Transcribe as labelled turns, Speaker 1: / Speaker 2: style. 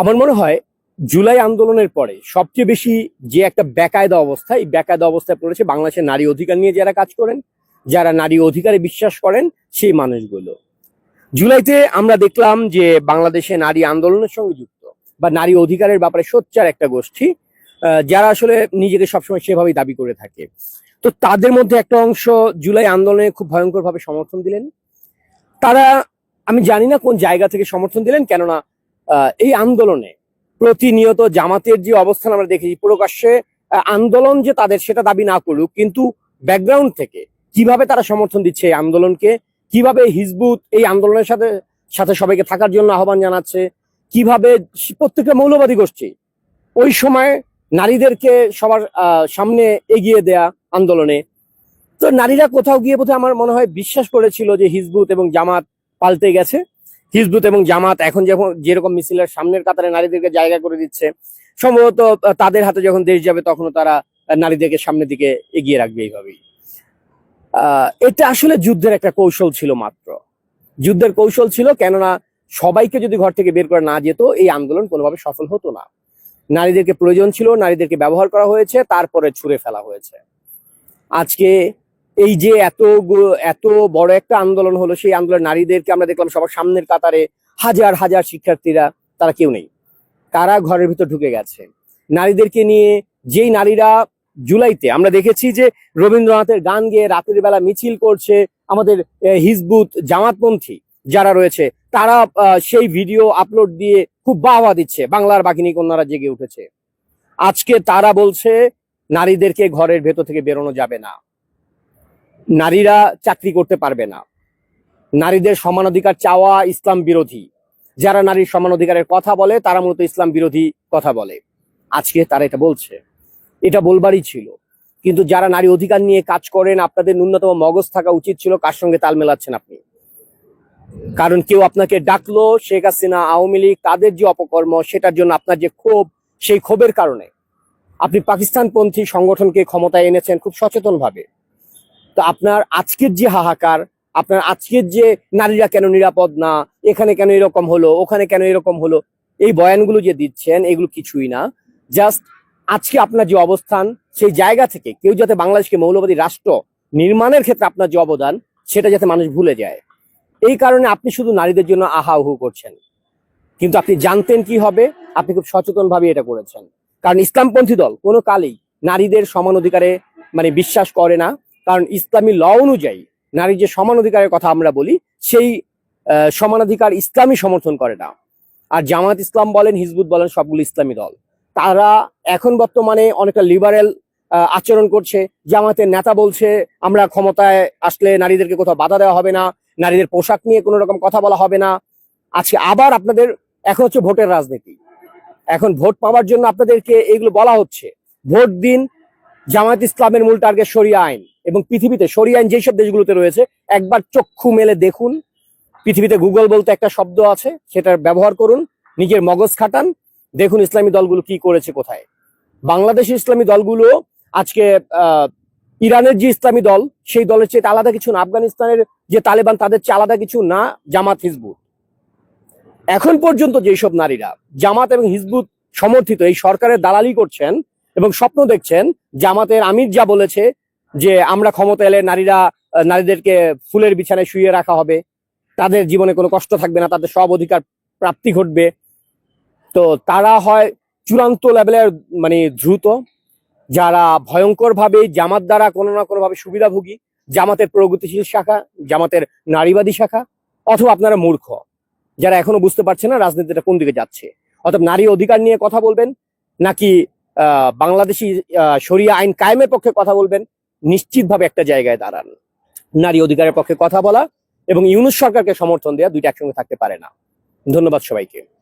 Speaker 1: আমার মনে হয় জুলাই আন্দোলনের পরে সবচেয়ে বেশি যে একটা বেকায়দা অবস্থা, এই বেকায়দা অবস্থায় পড়েছে বাংলাদেশের নারী অধিকার নিয়ে যারা কাজ করেন, যারা নারী অধিকারে বিশ্বাস করেন, সেই মানুষগুলো। জুলাইতে আমরা দেখলাম যে বাংলাদেশে নারী আন্দোলনের সঙ্গে যুক্ত বা নারী অধিকারের ব্যাপারে সোচ্চার একটা গোষ্ঠী যারা আসলে নিজেকে সবসময় সেভাবেই দাবি করে থাকে। তো তাদের মধ্যে একটা অংশ জুলাই আন্দোলনে খুব ভয়ঙ্করভাবে সমর্থন দিলেন। তারা, আমি জানি না কোন জায়গা থেকে সমর্থন দিলেন, কেননা এই আন্দোলনে প্রতিনিয়ত জামাতের যে অবস্থান আমরা দেখেছি, প্রকাশ্যে আন্দোলন যে তাদের সেটা দাবি না করুক, কিন্তু ব্যাকগ্রাউন্ড থেকে কীভাবে তারা সমর্থন দিচ্ছে এই আন্দোলনকে, কীভাবে হিজবুত এই আন্দোলনের সাথে সাথে সবাইকে থাকার জন্য আহ্বান জানাচ্ছে, কীভাবে প্রত্যেকটা মৌলবাদী গোষ্ঠী ওই সময় নারীদেরকে সবার সামনে এগিয়ে দেয়া আন্দোলনে। তো নারীরা কোথাও গিয়ে বোধহয় আমার মনে হয় বিশ্বাস করেছিল যে হিজবুত এবং জামাত পাল্টে গেছে। হিজবুত এবং জামাত এখন যখন যেরকম মিছিলের সামনের কাতারে নারীদেরকে জায়গা করে দিচ্ছে, সম্ভবত তাদের হাতে যখন দেশ যাবে তখনও তারা নারীদেরকে সামনের দিকে এগিয়ে রাখবে এইভাবেই। এটা আসলে যুদ্ধের একটা কৌশল ছিল মাত্র। যুদ্ধের কৌশল ছিল কেননা সবাইকে যদি ঘর থেকে বের করে না যেত, এই আন্দোলন কোনোভাবে সফল হতো না। নারীদেরকে প্রয়োজন ছিল, নারীদেরকে ব্যবহার করা হয়েছে, তারপরে ছুঁড়ে ফেলা হয়েছে। আজকে এই যে এত এত বড় একটা আন্দোলন হলো, সেই আন্দোলন নারীদেরকে আমরা দেখলাম সবার সামনের কাতারে হাজার হাজার শিক্ষার্থীরা, তারা কেউ নেই। তারা ঘরের ভিতর ঢুকে গেছে। নারীদেরকে নিয়ে যেই নারীরা জুলাইতে, আমরা দেখেছি যে রবীন্দ্রনাথের গান গেয়ে রাতের বেলা মিছিল করছে আমাদের হিজবুত জামাতপন্থী যারা রয়েছে, তারা সেই ভিডিও আপলোড দিয়ে খুব বাহবা দিচ্ছে, বাংলার বাঘিনী কন্যারা জেগে উঠেছে। আজকে তারা বলছে, নারীদেরকে ঘরের ভেতর থেকে বেরোনো যাবে না। নারীরা চাকরি করতে পারবে না। নারীদের সমান অধিকার চাওয়া ইসলাম বিরোধী। যারা নারীর সমান অধিকারের কথা বলে, তারা মূলত ইসলাম বিরোধী কথা বলে। আজকে তারা এটা বলছে। এটা বলবারই ছিল। কিন্তু যারা নারী অধিকার নিয়ে কাজ করেন, আপনাদের ন্যূনতম মগজ থাকা উচিত ছিল, কার সঙ্গে তাল মেলাচ্ছেন আপনি? কারণ কেউ আপনাকে ডাকলো, শেখ হাসিনা, আওয়ামী লীগ, তাদের যে অপকর্ম, সেটার জন্য আপনার যে ক্ষোভ, সেই ক্ষোভের কারণে। আপনি পাকিস্তানপন্থী সংগঠনকে ক্ষমতায় এনেছেন খুব সচেতন ভাবে তো আপনার আজকের যে হাহাকার, আপনার আজকের যে নারীরা কেন নিরাপদ না, এখানে কেন এরকম হলো, ওখানে কেন এরকম হলো, এই বয়ানগুলো যে দিচ্ছেন, এগুলো কিছুই না। জাস্ট আজকে আপনার যে অবস্থান, সেই জায়গা থেকে কেউ যাতে বাংলাদেশকে মৌলবাদী রাষ্ট্র নির্মাণের ক্ষেত্রে আপনার যে অবদান, সেটা যাতে মানুষ ভুলে যায়। এই কারণে আপনি শুধু নারীদের জন্য আহা উহু করছেন। কিন্তু আপনি জানতেন কি হবে? আপনি খুব সচেতন ভাবে এটা করেছেন। কারণ ইসলামপন্থী দল কোনো কালেই নারীদের সমান অধিকারে মানে বিশ্বাস করে না। কারণ ইসলামী ল অনুযায়ী নারীর যে সমান অধিকারের কথা আমরা বলি, সেই সমানাধিকার ইসলামী সমর্থন করে না। আর জামাত ইসলাম বলেন, হিজবুত বলেন, সবগুলো ইসলামী দল। তারা এখন বর্তমানে অনেকটা লিবারেল আচরণ করছে। জামাতের নেতা বলছে, আমরা ক্ষমতায় আসলে নারীদেরকে কোথাও বাধা দেওয়া হবে না, নারীদের পোশাক নিয়ে কোনো রকম কথা বলা হবে না। আজকে আবার আপনাদের, এখন হচ্ছে ভোটের রাজনীতি। এখন ভোট পাওয়ার জন্য আপনাদেরকে এগুলো বলা হচ্ছে। ভোট দিন জামাত ইসলামের মূল টার্গেট সরিয়া আইন। এবং পৃথিবীতে সরিয়া আইন যেসব দেশগুলোতে রয়েছে, একবার চক্ষু মেলে দেখুন। পৃথিবীতে গুগল বলতে একটা শব্দ আছে, সেটার ব্যবহার করুন, নিজের মগজ খাটান, দেখুন ইসলামী দলগুলো কি করেছে কোথায়। বাংলাদেশের ইসলামী দলগুলো আজকে ইরানের যে ইসলামী দল, সেই দলের চেয়ে আলাদা কিছু না। আফগানিস্তানের যে তালেবান, তাদের চেয়ে আলাদা কিছু না, জামাত হিজবুত। এখন পর্যন্ত যেসব নারীরা জামাত এবং হিজবুত সমর্থিত এই সরকারের দালালি করছেন এবং স্বপ্ন দেখছেন, জামাতের আমির যা বলেছে যে আমরা ক্ষমতা এলে নারীরা নারীদেরকে ফুলের বিছানায় শুয়ে রাখা হবে। তাদের জীবনে কোনো কষ্ট থাকবে না তাদের সব অধিকার প্রাপ্তি ঘটবে। তো তারা হয় চূড়ান্ত লেভেলের মানে দ্রুত যারা ভয়ঙ্কর ভাবে জামাত দ্বারা কোনো না কোনোভাবে সুবিধাভোগী জামাতের প্রগতিশীল শাখা জামাতের নারীবাদী শাখা অথবা আপনারা মূর্খ যারা এখনও বুঝতে পারছে না রাজনীতিটা কোন দিকে যাচ্ছে। অর্থাৎ নারী অধিকার নিয়ে কথা বলবেন নাকি আহ, বাংলাদেশি শরিয়া আইন কায়েমের পক্ষে কথা বলবেন নিশ্চিতভাবে একটা জায়গায় দাঁড়ান। নারী অধিকারের পক্ষে কথা বলা এবং ইউনুস সরকারকে সমর্থন দেওয়া দুইটা একসঙ্গে থাকতে পারে না। ধন্যবাদ সবাইকে।